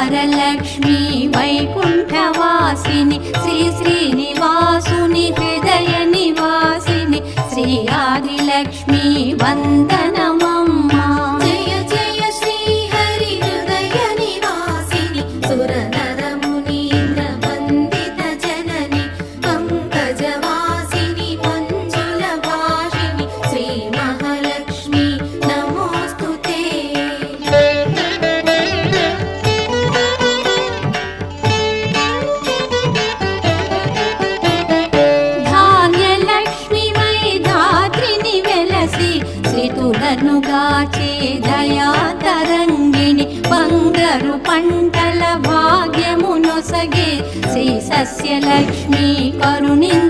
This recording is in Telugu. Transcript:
వరలక్ష్మి వైకుంఠవాసిని శ్రీ శ్రీనివాసుని హృదయ నివాసిని శ్రీ ఆదిలక్ష్మి వందనం భక్తులనుగాచే దయా తరంగిణి బంగారు పంటల భాగ్యమునొసగే శ్రీ సస్యలక్ష్మి కరుణించవమ్మా